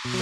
Hello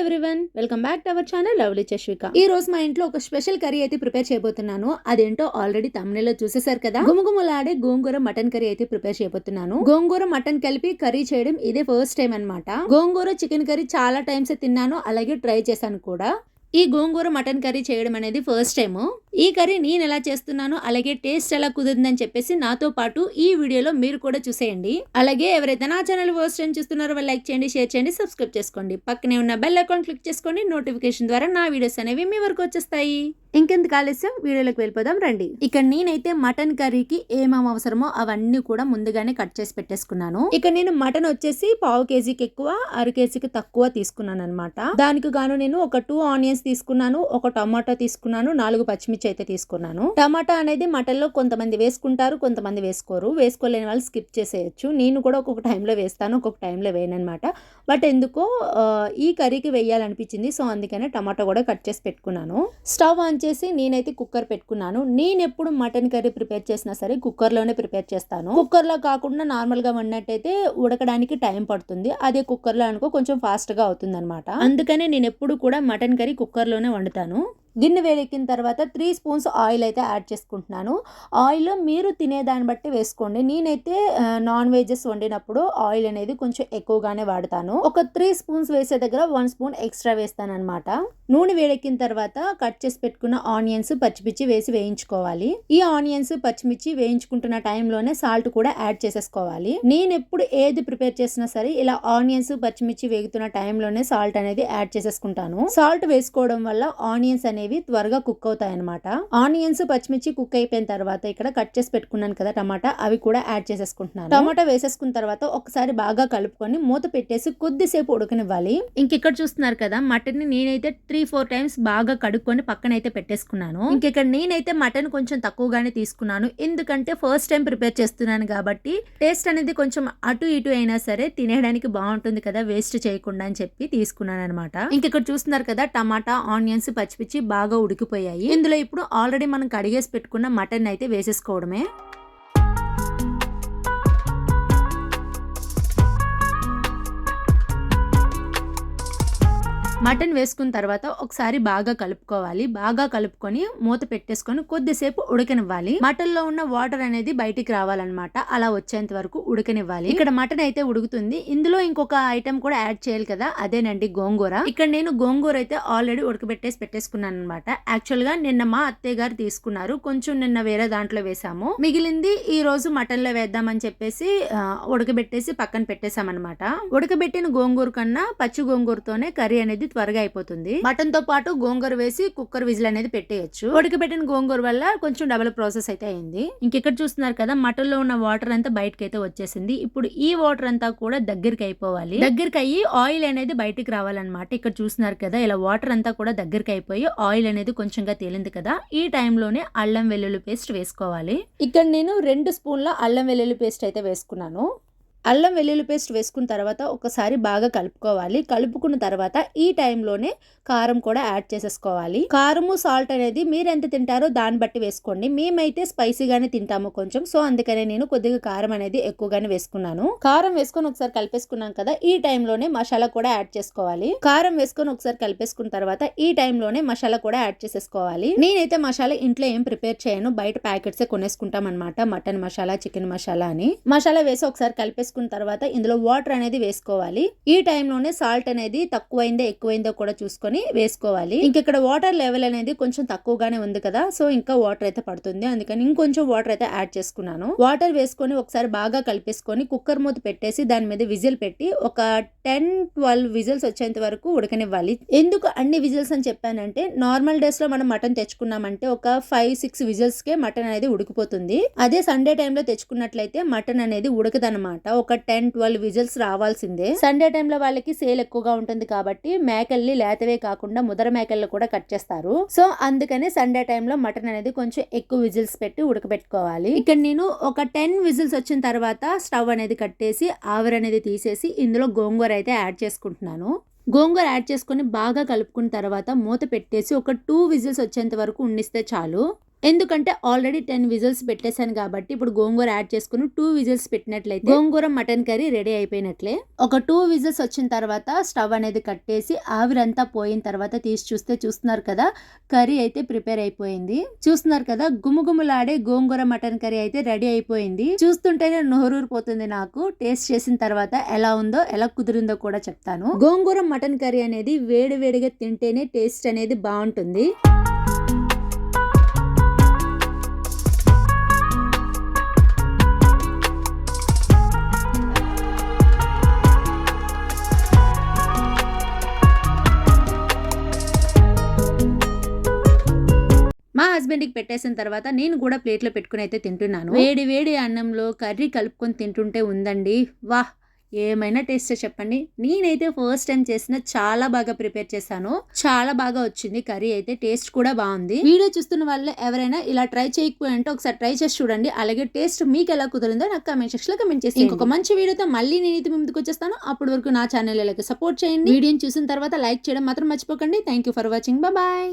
everyone welcome back to our channel lovely Chashvika ఈ రోజు మా ఇంట్లో ఒక స్పెషల్ కర్రీ అయితే ప్రిపేర్ చేయబోతున్నాను. అదేంటో ఆల్రెడీ తమిళలో చూసేసారు కదా? గుమగుమలాడే గోంగూర మటన్ కర్రీ అయితే ప్రిపేర్ చేయబోతున్నాను. గోంగూర మటన్ కలిపి కర్రీ చేయడం ఇదే ఫస్ట్ టైం అన్నమాట. గోంగూర చికెన్ కర్రీ చాలా టైమ్స్ తిన్నాను అలాగే ట్రై చేశాను కూడా. ఈ గోంగూర మటన్ కర్రీ చేయడం అనేది ఫస్ట్ టైం ఈ కర్రీ నేను ఎలా చేస్తున్నాను అలాగే టేస్ట్ ఎలా కుదిరిందని చెప్పేసి నాతో పాటు ఈ వీడియోలో మీరు కూడా చూసేయండి. అలాగే ఎవరైతే నా ఛానల్ ఫస్ట్ టైం చూస్తున్నారో వాళ్ళు లైక్ చేయండి షేర్ చేయండి సబ్స్క్రైబ్ చేసుకోండి. పక్కనే ఉన్న బెల్ అకౌంట్ క్లిక్ చేసుకోండి నోటిఫికేషన్ ద్వారా నా వీడియోస్ అనేవి మీ వరకు వచ్చేస్తాయి. ఇంకెందుకు ఆలస్యం? వీడియోలోకి వెళ్ళిపోదాం రండి. ఇక్కడ నేనైతే మటన్ కర్రీకి ఏమేమి అవసరమో అవన్నీ కూడా ముందుగానే కట్ చేసి పెట్టేసుకున్నాను. ఇక నేను మటన్ వచ్చేసి పావు కేజీకి ఎక్కువ అర కేజీకి తక్కువ తీసుకున్నాను అనమాట దానికి గాను నేను ఒక టూ ఆనియన్స్ తీసుకున్నాను ఒక టమాటా తీసుకున్నాను నాలుగు పచ్చిమిర్చి అయితే తీసుకున్నాను. టమాటా అనేది మటన్లో కొంతమంది వేసుకుంటారు కొంతమంది వేసుకోరు. వేసుకోలేని వాళ్ళు స్కిప్ చేసేయచ్చు. నేను కూడా ఒక్కొక్క టైంలో వేస్తాను ఒక్కొక్క టైంలో వేయనమాట బట్ ఎందుకో ఈ కర్రీకి వేయాలనిపించింది. సో అందుకనే టమాటా కూడా కట్ చేసి పెట్టుకున్నాను. స్టవ్ ఆన్ చేసి నేనైతే కుక్కర్ పెట్టుకున్నాను. నేను ఎప్పుడు మటన్ కర్రీ ప్రిపేర్ చేసినా సరే కుక్కర్లోనే ప్రిపేర్ చేస్తాను. కుక్కర్లో కాకుండా నార్మల్గా వండినట్టయితే ఉడకడానికి టైం పడుతుంది. అదే కుక్కర్లో అనుకో కొంచెం ఫాస్ట్గా అవుతుంది అనమాట అందుకనే నేను ఎప్పుడు కూడా మటన్ కర్రీ కుక్కర్లోనే వండుతాను. గిన్నె వేడెక్కిన తర్వాత త్రీ స్పూన్స్ ఆయిల్ అయితే యాడ్ చేసుకుంటున్నాను. ఆయిల్ మీరు తినేదాన్ని బట్టి వేసుకోండి. నేనైతే నాన్ వెజెస్ వండినప్పుడు ఆయిల్ అనేది కొంచెం ఎక్కువగానే వాడతాను. ఒక త్రీ స్పూన్స్ వేసే దగ్గర వన్ స్పూన్ ఎక్స్ట్రా వేస్తాను అనమాట నూనె వేడెక్కిన తర్వాత కట్ చేసి పెట్టుకున్న ఆనియన్స్ పచ్చిమిర్చి వేసి వేయించుకోవాలి. ఈ ఆనియన్స్ పచ్చిమిర్చి వేయించుకుంటున్న టైంలోనే సాల్ట్ కూడా యాడ్ చేసేసుకోవాలి. నేను ఎప్పుడు ఏది ప్రిపేర్ చేసినా సరే ఇలా ఆనియన్స్ పచ్చిమిర్చి వేగుతున్న టైంలోనే సాల్ట్ అనేది యాడ్ చేసేసుకుంటాను. సాల్ట్ వేసుకోవడం వల్ల ఆనియన్స్ అనేవి త్వరగా కుక్ అవుతాయి అనమాట ఆనియన్స్ పచ్చిమిర్చి కుక్ అయిపోయిన తర్వాత ఇక్కడ కట్ చేసి పెట్టుకున్నాను కదా టమాటా అవి కూడా యాడ్ చేసేసుకుంటున్నాను. టమాటా వేసేసుకున్న తర్వాత ఒకసారి బాగా కలుపుకొని మూత పెట్టేసి కొద్దిసేపు ఉడకనివ్వాలి. ఇంకెక్కడ చూస్తున్నారు కదా మటన్ని నేనైతే త్రీ ఫోర్ టైమ్స్ బాగా కడుక్కొని పక్కన అయితే పెట్టేసుకున్నాను ఇంకెక్కడ నేనైతే మటన్ కొంచెం తక్కువగానే తీసుకున్నాను. ఎందుకంటే ఫస్ట్ టైం ప్రిపేర్ చేస్తున్నాను కాబట్టి టేస్ట్ అనేది కొంచెం అటు ఇటు అయినా సరే తినేయడానికి బాగుంటుంది కదా వేస్ట్ చేయకుండా అని చెప్పి తీసుకున్నాను అనమాట ఇంకెక్కడ చూస్తున్నారు కదా టమాటా ఆనియన్స్ పచ్చిమిర్చి బాగా ఉడికిపోయాయి. ఇందులో ఇప్పుడు ఆల్రెడీ మనం కడిగేసి పెట్టుకున్న మటన్ అయితే వేసేసుకోవడమే. మటన్ వేసుకున్న తర్వాత ఒకసారి బాగా కలుపుకోవాలి. బాగా కలుపుకొని మూత పెట్టేసుకొని కొద్దిసేపు ఉడకనివ్వాలి. మటన్లో ఉన్న వాటర్ అనేది బయటికి రావాలన్నమాట. అలా వచ్చేంత వరకు ఉడకనివ్వాలి. ఇక్కడ మటన్ అయితే ఉడుకుతుంది. ఇందులో ఇంకొక ఐటెం కూడా యాడ్ చేయాలి కదా. అదేనండి గోంగూర. ఇక్కడ నేను గోంగూర అయితే ఆల్రెడీ ఉడకబెట్టేసి పెట్టేసుకున్నాను అనమాట యాక్చువల్గా నిన్న మా అత్తయ్య గారు తీసుకున్నారు. కొంచెం నిన్న వేరే దాంట్లో వేసాము. మిగిలింది ఈ రోజు మటన్లో వేద్దామని చెప్పేసి ఉడకబెట్టేసి పక్కన పెట్టేసామన్నమాట ఉడకబెట్టిన గోంగూర కన్నా పచ్చి గోంగూరతోనే కర్రీ అనేది త్వరగా అయిపోతుంది. మటన్తో పాటు గోంగూర వేసి కుక్కర్ విజిల్ అనేది పెట్టేయచ్చు. ఉడకబెట్టిన గోంగూర వల్ల కొంచెం డబుల్ ప్రాసెస్ అయితే అయింది. ఇంకెక్కడ చూస్తున్నారు కదా మటన్లో ఉన్న వాటర్ అంతా బయటకి అయితే వచ్చేసింది. ఇప్పుడు ఈ వాటర్ అంతా కూడా దగ్గరికి అయిపోవాలి. దగ్గరికి అయ్యి ఆయిల్ అనేది బయటికి రావాలన్నమాట. ఇక్కడ చూస్తున్నారు కదా ఇలా వాటర్ అంతా కూడా దగ్గరికి అయిపోయి ఆయిల్ అనేది కొంచెంగా తేలింది కదా ఈ టైంలోనే అల్లం వెల్లుల్లి పేస్ట్ వేసుకోవాలి. ఇక్కడ నేను రెండు స్పూన్ల అల్లం వెల్లుల్లి పేస్ట్ అయితే వేసుకున్నాను. అల్లం వెల్లుల్లి పేస్ట్ వేసుకున్న తర్వాత ఒకసారి బాగా కలుపుకోవాలి. కలుపుకున్న తర్వాత ఈ టైంలోనే కారం కూడా యాడ్ చేసేసుకోవాలి. కారము సాల్ట్ అనేది మీరు ఎంత తింటారో దాన్ని బట్టి వేసుకోండి. మేమైతే స్పైసీగానే తింటాము కొంచెం. సో అందుకనే నేను కొద్దిగా కారం అనేది ఎక్కువగానే వేసుకున్నాను. కారం వేసుకొని ఒకసారి కలిపేసుకున్నాం కదా ఈ టైంలోనే మసాలా కూడా యాడ్ చేసుకోవాలి. కారం వేసుకొని ఒకసారి కలిపేసుకున్న తర్వాత ఈ టైంలోనే మసాలా కూడా యాడ్ చేసేసుకోవాలి. నేనైతే మసాలా ఇంట్లో ఏం ప్రిపేర్ చేయను. బయట ప్యాకెట్స్ కొనేసుకుంటాం అనమాట మటన్ మసాలా చికెన్ మసాలా అని. మసాలా వేసి ఒకసారి కలిపేసుకున్న తర్వాత ఇందులో వాటర్ అనేది వేసుకోవాలి. ఈ టైంలోనే సాల్ట్ అనేది తక్కువైందో ఎక్కువైందో కూడా చూసుకొని వేసుకోవాలి. ఇంక ఇక్కడ వాటర్ లెవెల్ అనేది కొంచెం తక్కువగానే ఉంది కదా సో ఇంకా వాటర్ అయితే పడుతుంది. అందుకని ఇంకొంచెం వాటర్ అయితే యాడ్ చేసుకున్నాను. వాటర్ వేసుకొని ఒకసారి బాగా కలిపేసుకొని కుక్కర్ మూత పెట్టేసి దాని మీద విజిల్ పెట్టి ఒక టెన్ ట్వెల్వ్ విజిల్స్ వచ్చేంత వరకు ఉడకనివ్వాలి. ఎందుకు అన్ని విజిల్స్ అని చెప్పానంటే నార్మల్ డేస్లో మనం మటన్ తెచ్చుకున్నామంటే ఒక ఫైవ్ సిక్స్ విజిల్స్ కే మటన్ అనేది ఉడికిపోతుంది. అదే సండే టైంలో తెచ్చుకున్నట్లయితే మటన్ అనేది ఉడకదనమాట ఒక ఒక టెన్ ట్వెల్వ్ విజిల్స్ రావాల్సిందే. సండే టైంలో వాళ్ళకి సేల్ ఎక్కువగా ఉంటుంది కాబట్టి మేకల్ని లేతవే కాకుండా ముదర మేకల్ని కూడా కట్ చేస్తారు. సో అందుకని సండే టైంలో మటన్ అనేది కొంచెం ఎక్కువ విజిల్స్ పెట్టి ఉడకబెట్టుకోవాలి. ఇక్కడ నేను ఒక టెన్ విజిల్స్ వచ్చిన తర్వాత స్టవ్ అనేది కట్టేసి ఆవిరి అనేది తీసేసి ఇందులో గోంగూర అయితే యాడ్ చేసుకుంటున్నాను. గోంగూర యాడ్ చేసుకొని బాగా కలుపుకున్న తర్వాత మూత పెట్టేసి ఒక టూ విజిల్స్ వచ్చేంత వరకు ఉండిస్తే చాలు. ఎందుకంటే ఆల్రెడీ టెన్ విజిల్స్ పెట్టేశాను కాబట్టి ఇప్పుడు గోంగూర యాడ్ చేసుకుని టూ విజిల్స్ పెట్టినట్లయితే గోంగూర మటన్ కర్రీ రెడీ అయిపోయినట్లే. ఒక టూ విజిల్స్ వచ్చిన తర్వాత స్టవ్ అనేది కట్టేసి ఆవిరంతా పోయిన తర్వాత తీసి చూస్తే చూస్తున్నారు కదా కర్రీ అయితే ప్రిపేర్ అయిపోయింది. చూస్తున్నారు కదా గుమగుమలాడే గోంగూర మటన్ కర్రీ అయితే రెడీ అయిపోయింది. చూస్తుంటేనే నోరూరిపోతుంది నాకు. టేస్ట్ చేసిన తర్వాత ఎలా ఉందో ఎలా కుదిరిందో కూడా చెప్తాను. గోంగూర మటన్ కర్రీ అనేది వేడి వేడిగా తింటేనే టేస్ట్ అనేది బాగుంటుంది. మా హస్బెండ్కి పెట్టేసిన తర్వాత నేను కూడా ప్లేట్లో పెట్టుకుని అయితే తింటున్నాను. వేడి వేడి అన్నంలో కర్రీ కలుపుకొని తింటుంటే ఉందండి. వాహ్! ఏమైనా టేస్ట్ చెప్పండి. నేనైతే ఫస్ట్ టైం చేసిన చాలా బాగా ప్రిపేర్ చేశాను. చాలా బాగా వచ్చింది కర్రీ అయితే టేస్ట్ కూడా బాగుంది. వీడియో చూస్తున్న వాళ్ళే ఎవరైనా ఇలా ట్రై చేయకపోయింటే ఒకసారి ట్రై చేసి చూడండి. అలాగే టేస్ట్ మీకు ఎలా కుదిరిందో నాకు కమెంట్ సెక్షన్లో కమెంట్ చేసి ఇంకొక మంచి వీడియోతో మళ్ళీ నేను ఇది ముందుకు వచ్చేస్తాను. అప్పటి వరకు నా ఛానల్ సపోర్ట్ చేయండి. వీడియోని చూసిన తర్వాత లైక్ చేయడం మాత్రం మర్చిపోకండి. Thank you for watching bye